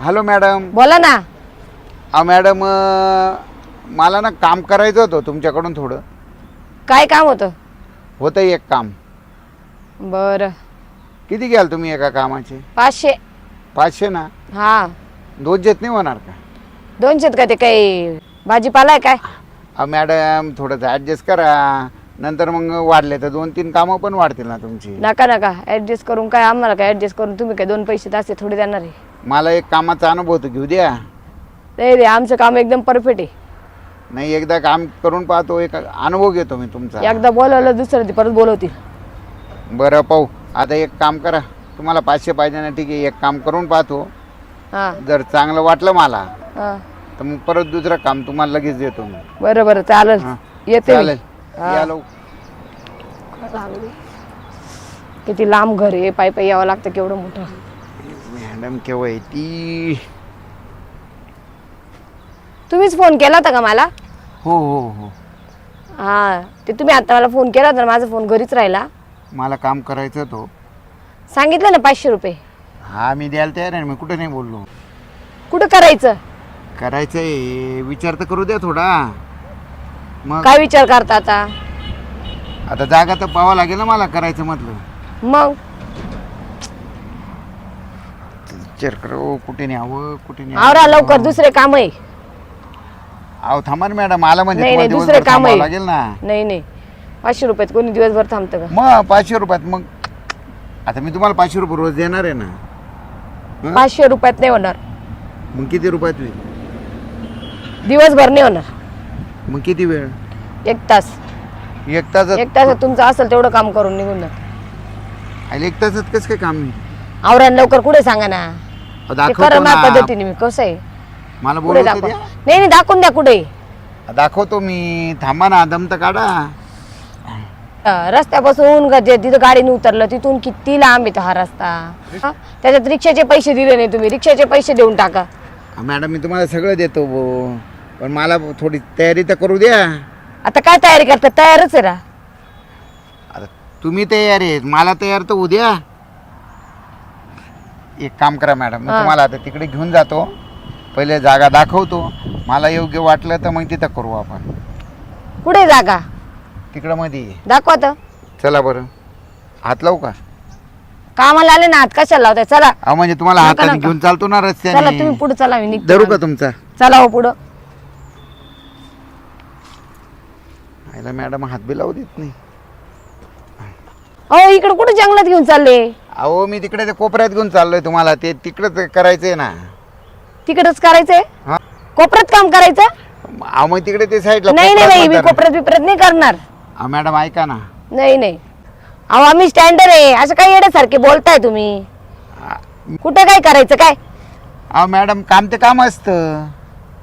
Hello madam. बोला ना. अ madam अ, मला ना काम करायचं होतं तुमच्याकडून थोडं. काय काम होतं? होतं एक काम. बरं. किती घ्याल तुम्ही एका कामाचे? पाचशे. पाचशे ना? हा. दोनशेत नाही होणार का? दोनशेत का ते काही? भाजीपाला आहे काय? अ मॅडम थोडंसं ॲडजस्ट करा. नंतर मग वाढले तर दोन तीन कामं पण वाढतील ना तुमची. नका नका. ऍडजस्ट करून काय आम्हाला काय ऍडजस्ट करून तुम्ही काय दोन पैसे असे थोडे देणार आहे. मला एक कामाचा अनुभव तर घेऊ द्या. नाही रे आमचं काम एकदम परफेक्ट आहे. नाही एकदा काम करून पाहतो एक अनुभव घेतो मी तुमचा. एकदा बोलवलं दुसरं ते परत बोलवतील. बरं पाहू. आता एक काम करा. तुम्हाला पाचशे पाहिजे ना ठीक आहे. एक काम करून पाहतो. हा. जर चांगलं वाटलं मला हा. तर मग परत दुसरं काम तुम्हाला लगेच देतो मी. बरं बरं. चालेल. हा. येते मी. चालेल. या. किती लांब घर आहे पाय पाय यावं लागतं केवढं मोठं. मॅडम केव्हा येती? तुम्हीच फोन केला होता का मला? हो हो हो. हा ते तुम्ही आता मला फोन केला होता ना, माझा फोन घरीच राहिला. मला काम करायचं तो सांगितलं ना पाचशे रुपये. हा मी द्यायला तयार आहे मी कुठं नाही बोललो. कुठं करायचं? करायचं आहे विचार तर करू द्या थोडा. मग? काय विचार करता आता? आता जागा तर पाहावं लागेल ना मला करायचं म्हटलं. मग? विचार करू कुठे न्यावं कुठे आवरा न्यावं लवकर दुसरे काम आहे. अहो थांबा ना मॅडम आला म्हणजे नाही, तुम्हाला नाही, दुसरं दिवसभर काम आहे. लागेल ना. नाही नाही. पाचशे रुपयात कोणी दिवसभर थांबतं का? मग पाचशे रुपयात मग. आता मी तुम्हाला पाचशे रुपये रोज देणार आहे ना? पाचशे रुपयात नाही होणार. मग किती रुपयात होईल? दिवसभर नाही होणार. मग किती वेळ? एक तास. एक तासात? एक तासात तुमचं असेल तेवढं काम करून निघून जा अरे एक तासात कसं काय काम आवरा लवकर कुठे सांगा ना? अहो, ते दाखवतो करा ना. माझ्या पद्धतीने मी. कसं आहे? मला पुढे बोलवतो दाखवा? द्या. नाही नाही दाखवून द्या कुठे. दाखवतो मी. थांबा ना दम तर काढा. अं, रस्त्यापासून ग- जे तिथं गाडीने उतरलं तिथून किती लांब येतो हा रस्ता? हा? त्याच्यात रिक्षाचे पैसे दिले नाही तुम्ही. रिक्षाचे पैसे देऊन टाका. मॅडम मी तुम्हाला सगळं देतो बो पण मला थोडी तयारी तर करू द्या. आता काय तयारी करता? तयारच आहे रा तुम्ही तयार आहेत मला तयार तर उद्या एक काम करा मॅडम मी हा. तुम्हाला आता तिकडे घेऊन जातो. पहिले जागा दाखवतो. मला योग्य वाटलं तर मग तिथं करू आपण. कुठे जागा? तिकडं मध्ये ये. दाखवा तर चला बरं. हात लावू का? कामाला आले ना हात कशाला लावताय? चला. अहो म्हणजे तुम्हाला नका, नका. घेऊन चालतो ना चला रस्त्याने. तुम्ही पुढे चला मी निघते धरू का तुमचा? चला हो पुढं. आईला मॅडम हात बी लावू देत नाही. अहो इकडे कुठे जंगलात घेऊन चालले? अहो मी तिकडे ते कोपऱ्यात घेऊन चाललोय तुम्हाला. ते तिकडंच करायचंय ना. तिकडच करायचंय? हा. कोपऱ्यात काम करायचं? अहो मग तिकडे ते साईडला नाही नाही कोपऱ्यात बाई मी. कोपऱ्यात बिपऱ्यात नाही करणार. अहो मॅडम ऐका ना. नाही नाही. अहो आम्ही स्टँडर्ड आहे. असं काही येण्यासारखे बोलताय तुम्ही. कुठं काय करायचं काय? अहो मॅडम काम ते काम असतं.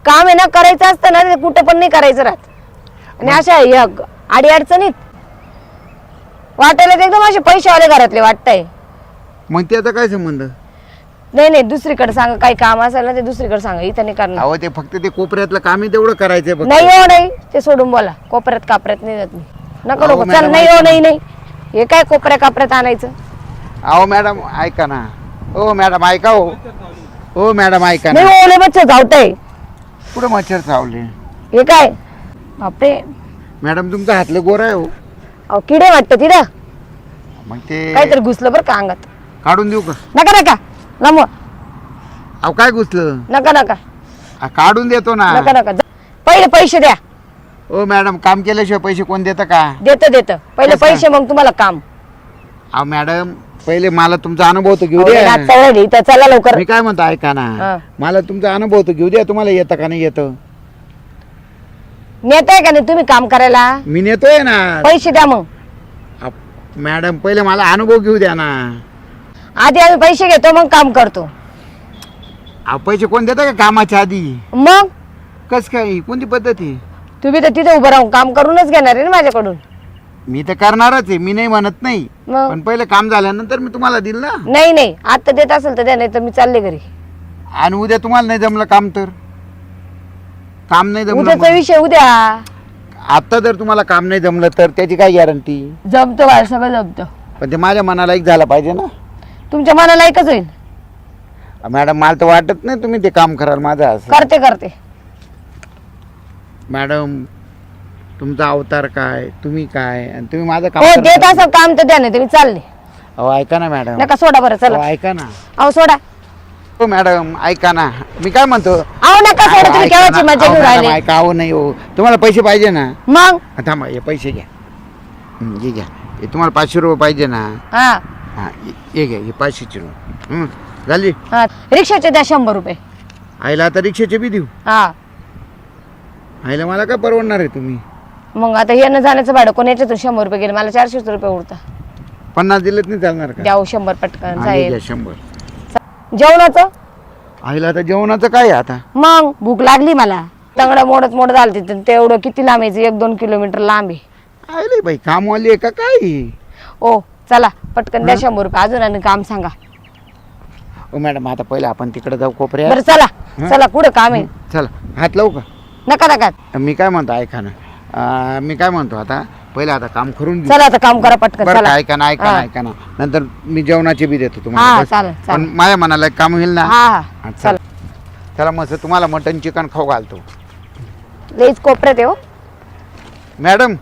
काम आहे ना करायचं असतं ना ते कुठं पण नाही करायचं राहत. आणि अशा या आडी अडचणीत वाटायला एकदम असे पैसेवाले घरातले वाटताय. मग त्याचा काय संबंध? नाही नाही दुसरीकडे सांगा काही काम असेल ना ते दुसरीकडे सांगा इथं नाही करणार. अहो ते फक्त ते कोपऱ्यातलं काम आहे तेवढं करायचंय फक्त. नाही हो नाही ते सोडून बोला. कोपऱ्यात कापऱ्यात नाही जात मी. नको अहो, नको चल मॅडम, नाही हो नाही नाही. हे काय कोपऱ्या कापऱ्यात आणायचं? अहो मॅडम ऐका ना. हो मॅडम ऐका हो. हो मॅडम ऐका नाही ना ओले बच्चे धावताय कुठं मच्छर चावले? हे काय? बापरे. मॅडम तुमचा हातले गोरा आहे हो. अहो किडे वाटतं तिथं. मग ते काहीतरी घुसलं बरं का अंगात. काढून देऊ का? नका नका. लांब अहो काय घुसलं? नका नका. आ, काढून देतो ना. नका नका. जा. पहिले पैसे द्या. हो मॅडम काम केल्याशिवाय पैसे कोण देतं का? देतं देतं. पहिले कसं? पैसे मग तुम्हाला काम. अहो मॅडम पहिले मला तुमचा अनुभव तर घेऊ अहो, द्या. इथं चला लवकर. मी काय म्हणतो ऐका हा. ना मला तुमचा अनुभव तर घेऊ द्या. तुम्हाला येतं का नाही येतं? नेताय का नाही तुम्ही काम करायला? मी नेतोय ना. पैसे द्या मग. आप- मॅडम पहिले मला अनुभव घेऊ द्या ना. आधी आम्ही पैसे घेतो मग काम करतो. पैसे कोण देतं का कामाच्या आधी? मग? कस काय? कोणती पद्धत तुम्ही तर तिथे उभं राहून काम करूनच घेणार आहे ना माझ्याकडून. मी तर करणारच आहे मी नाही म्हणत नाही. मग? पण पहिले काम झाल्यानंतर मी तुम्हाला दिल ना. नाही नाही. आता देत असेल तर द्या नाही तर मी चालले घरी. आणि उद्या तुम्हाला नाही जमलं काम तर? काम नाही जमलं उद्याचा मग. विषय उद्या. आता जर तुम्हाला काम नाही जमलं तर त्याची काय गॅरंटी जमतो बाहेर सगळं जमतं. पण ते माझ्या मनाला एक झालं पाहिजे ना. तुमच्या मनाला एकच होईल. मॅडम मला तर वाटत नाही तुम्ही ते काम कराल माझं असं. करते करते. मॅडम तुमचा अवतार काय तुम्ही काय आणि तुम्ही माझं काम हो देत का? असं काम तर द्या नाही तुम्ही चालले. अहो ऐका ना मॅडम. नका सोडा बरं चला. अहो, ऐका ना. अहो सोडा. हो मॅडम ऐका ना. मी काय म्हणतो? नका सोडा तुम्ही ऐका केव्हाची ना. मजा अहो, घेऊन मॅडम, राहिले? ऐका अहो नाही हो. तुम्हाला पैसे पाहिजे ना? मग? थांबा हे पैसे घ्या. हं, हे घ्या. हे तुम्हाला पाचशे रुपये पाहिजे ना? हा. हा हे- हे घ्या हे पाचशेचे रुपये. हं, झाली? हा रिक्षाचे द्या शंभर रुपये. आईला आता रिक्षाचे बी देऊ. हा. आईला मला काय परवडणार आहे तुम्ही? मग आता येणं जाण्याचं भाडं कोण याच्यातून शंभर रुपये गेले मला चारशेच रुपये उरता पन्नास दिलेत नाही चालणार का? द्याव शंभर पटकन हे जाईल घ्या शंभर. जेवणाचं? आईला आता जेवणाचं काय आहे आता? मग भूक लागली मला. तंगडं मोडत मोडत आलं तिथं तेवढं किती लांब यायचं एक दोन किलोमीटर लांब आहे. आईले बाई कामवाली आहे का काय? ओ चला पटकन द्या शंभर रुपये. अजून आणि काम सांगा. ओ मॅडम आता पहिले आपण तिकडे जाऊ कोपऱ्यात. बरं चला. चला कुठं काम आहे? चला. हात लावू का? नका नका. मी काय म्हणतो ऐका ना. अं, मी काय म्हणतो आता? पहिले आता काम करून घेऊ. चला आता काम करा पटकन बरं का, चला ऐका ना ऐका ना हा. ऐका ना. नंतर मी जेवणाचे बी देतो हा तुम्हाला बस. चालेल पण चालेल. माझ्या मनाला एक काम होईल ना? हा हा, हा चला. चला. चला मस्त. तुम्हाला मटन चिकन खाऊ घालतो. लईच कोपऱ्यात आहे हो. मॅडम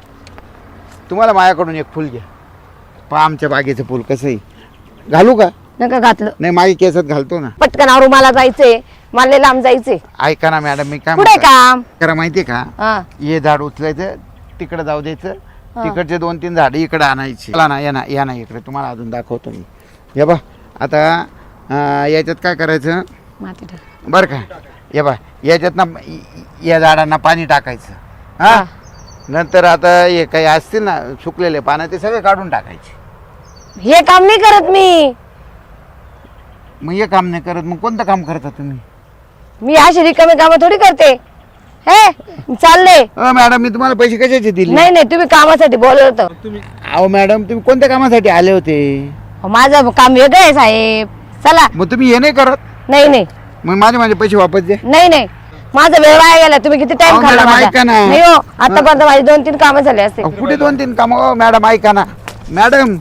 तुम्हाला माझ्याकडून एक फुल घ्या. पहा आमच्या बागेचं फुल कसं आहे. घालू का? नका घातलं. नाही माझी केसात घालतो ना. पटकन आवरू मला जायचंय. मला लय लांब जायचंय. ऐका ना मॅडम मी काय कुठे म्हणतो काम? करा माहितीये का? हा. हे झाड उचलायचं तिकडे जाऊ द्यायचं तिकडचे दोन तीन झाडं इकडे आणायची. चला ना या ना या ना इकडे. तुम्हाला अजून दाखवतो मी. हे बा आता अं, याच्यात काय करायचं? माती टाक. बरं का. हे बा याच्यात ना या झाडांना पाणी टाकायचं. हा? हा. नंतर आता हे काही असतील ना सुकलेले पानं ते सगळे काढून टाकायचे. हे काम नाही करत मी. मग हे काम नाही करत. मग कोणतं काम करता तुम्ही? मी अशी रिकामी कामं थोडी करते. हे चालले अ मॅडम मी तुम्हाला पैसे कशाचे दिले? नाही नाही तुम्ही कामासाठी बोलवत होतं. अहो मॅडम तुम्ही कोणत्या कामासाठी आले होते? माझं काम वेगळं आहे साहेब. चला. मग तुम्ही हे नाही करत? नाही नाही. मग माझे माझे पैसे वापस द्या. नाही नाही. माझा वेळ वाया गेला. तुम्ही किती टाइम खाल्ला मॅडम, माझा? ऐका ना. नाही हो आतापर्यंत माझी दोन तीन कामं झाले असते अहो, कुठे दोन तीन काम? मॅडम ऐका ना. मॅडम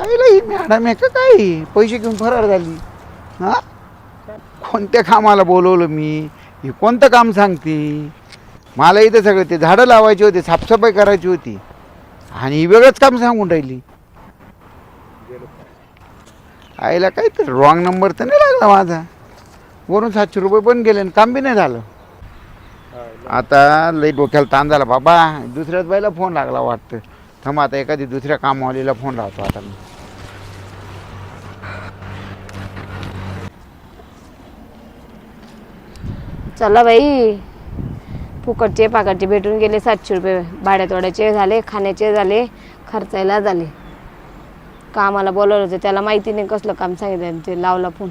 ही मॅडम आहे का काय पैसे घेऊन फरार झाली. हा? कोणत्या कामाला बोलवलं मी? हे कोणतं काम सांगते? मला इथं सगळं ते झाडं लावायची होती साफसफाई करायची होती. आणि ही वेगळंच काम सांगून राहिली. आईला काय तर रॉंग नंबर तर नाही लागला माझा. वरून सातशे रुपये पण गेले आणि काम बी नाही झालं. आता लई डोक्याला ताण झाला. बाबा दुसऱ्याच बाईला फोन लागला वाटतं. थांब आता एखादी दुसऱ्या कामवालीला फोन लावतो आता मी. चला बाई. फुकटचे पाकटचे भेटून गेले सातशे रुपये. भाड्यातोड्याचे झाले खाण्याचे झाले खर्चायला झाले. कामाला बोलवलं होतं त्याला माहिती नाही कसलं काम सांगितलं ते लावला फोन